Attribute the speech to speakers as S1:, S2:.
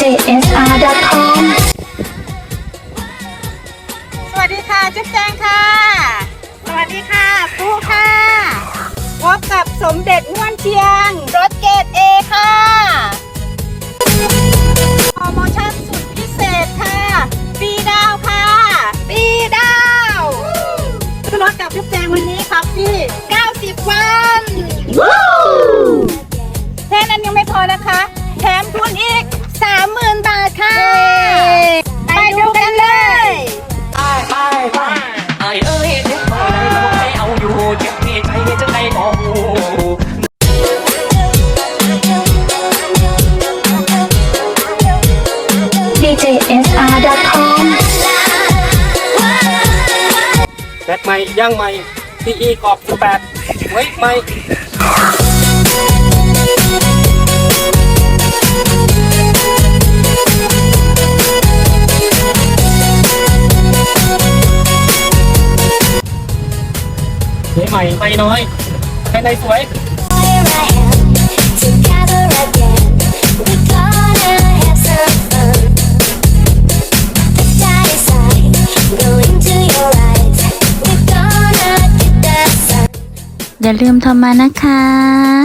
S1: jjsr.com
S2: สวัสดีค่ะจุ๊บแจงค่ะ สวัสดีค่ะปูค่ะพบกับสมเด็จม่วนเชียง รถเกตเอค่ะโปรโมชั่นสุดพิเศษค่ะปีดาวค่ะปีดาวรถกับจุ๊บแจงวันนี้ครับพี่
S1: DJSR.com
S3: แบตใหม่ย่างใหม่ PE กรอบ18ไว้ใหม่สวยใหม่ไม่น้อยภายในสวย
S4: อย่าลืมโทรมานะคะ